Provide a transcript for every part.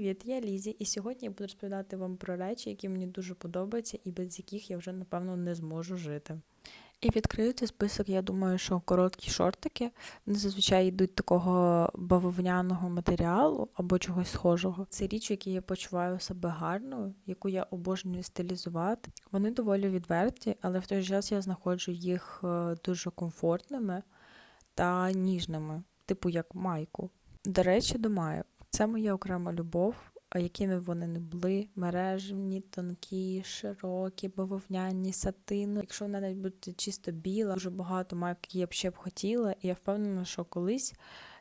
Привіт, я Лізі, і сьогодні я буду розповідати вам про речі, які мені дуже подобаються і без яких я вже напевно не зможу жити. І відкрию цей список, я думаю, що короткі шортики вони зазвичай йдуть такого бавовняного матеріалу або чогось схожого. Це річ, в якій я почуваю себе гарною, яку я обожнюю стилізувати. Вони доволі відверті, але в той же час я знаходжу їх е, дуже комфортними та ніжними, типу як майку. До речі, до майок. Це моя окрема любов, якими б вони не були, мережні, тонкі, широкі, бавовняні, сатину. Якщо вона навіть буде чисто біла, дуже багато які я б ще б хотіла, і я впевнена, що колись.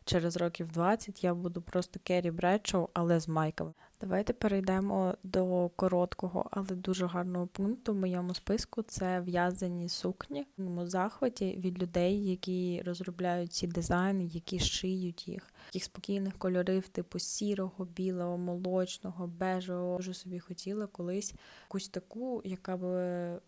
Через років 20 я буду просто Керрі Бредшоу, але з майками. Давайте перейдемо до короткого, але дуже гарного пункту в моєму списку. Це в'язані сукні. В моєму захваті від людей, які розробляють ці дизайни, які шиють їх, таких спокійних кольорів, типу сірого, білого, молочного, бежевого. Дуже собі хотіла колись якусь таку, яка б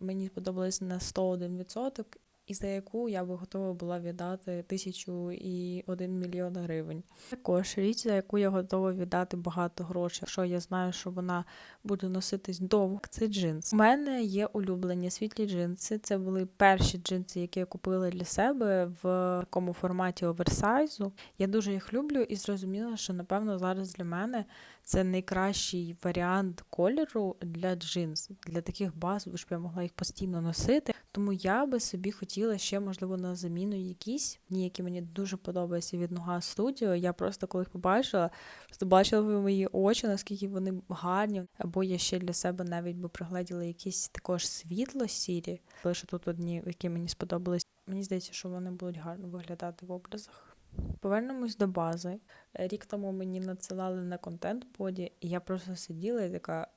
мені сподобалась на 101%, і за яку я би готова була віддати тисячу і один мільйон гривень. Також річ, за яку я готова віддати багато грошей, якщо я знаю, що вона буде носитись довго, це джинс. У мене є улюблені світлі джинси. Це були перші джинси, які я купила для себе в такому форматі оверсайзу. Я дуже їх люблю і зрозуміла, що напевно зараз для мене це найкращий варіант кольору для джинс, для таких базових, щоб я могла їх постійно носити. Тому я би собі хотіла ще, можливо, на заміну якісь, ні, які мені дуже подобаються від Нога Студіо. Я просто коли їх побачила, просто бачила в мої очі, наскільки вони гарні. Або я ще для себе навіть би пригледіла якісь також світло-сірі, лише тут одні, які мені сподобались. Мені здається, що вони будуть гарно виглядати в образах. Повернемось до бази. Рік тому мені надсилали на контент боді, і я просто сиділа і така.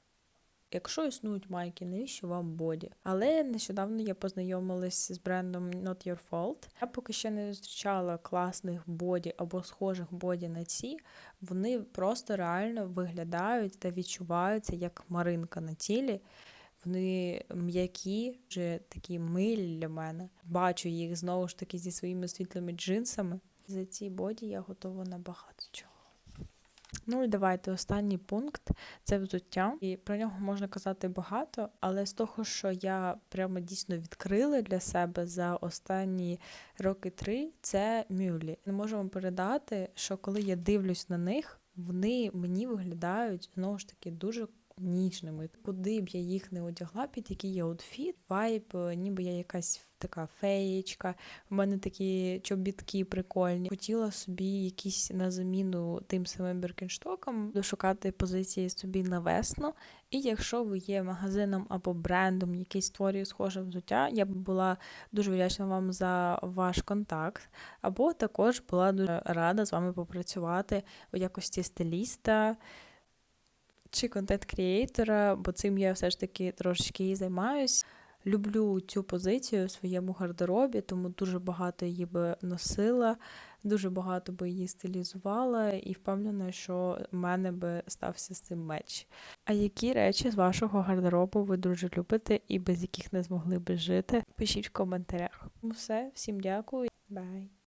Якщо існують майки, навіщо вам боді? Але нещодавно я познайомилась з брендом Not Your Fault. Я поки ще не зустрічала класних боді або схожих боді на ці. Вони просто реально виглядають та відчуваються як маринка на тілі. Вони м'які, вже такі милі для мене. Бачу їх знову ж таки зі своїми світлими джинсами. За ці боді я готова на багато чого. Ну і давайте останній пункт це взуття. І про нього можна казати багато, але з того, що я прямо дійсно відкрила для себе за останні роки три, це мюлі. Не можу вам передати, що коли я дивлюсь на них, вони мені виглядають знову ж таки дуже ніжними. Куди б я їх не одягла, під який є аутфіт, вайб, ніби я якась така феєчка. У мене такі чобітки прикольні. Хотіла собі якісь на заміну тим самим Біркенштокам, дошукати позиції собі на весну. І якщо ви є магазином або брендом, який створює схоже взуття, я б була дуже вдячна вам за ваш контакт, або також була дуже рада з вами попрацювати у якості стиліста чи контент-крієйтора, бо цим я все ж таки трошечки і займаюсь. Люблю цю позицію у своєму гардеробі, тому дуже багато її би носила, дуже багато би її стилізувала, і впевнена, що в мене би стався з цим меч. А які речі з вашого гардеробу ви дуже любите і без яких не змогли би жити? Пишіть в коментарях. Ну все, всім дякую, бай!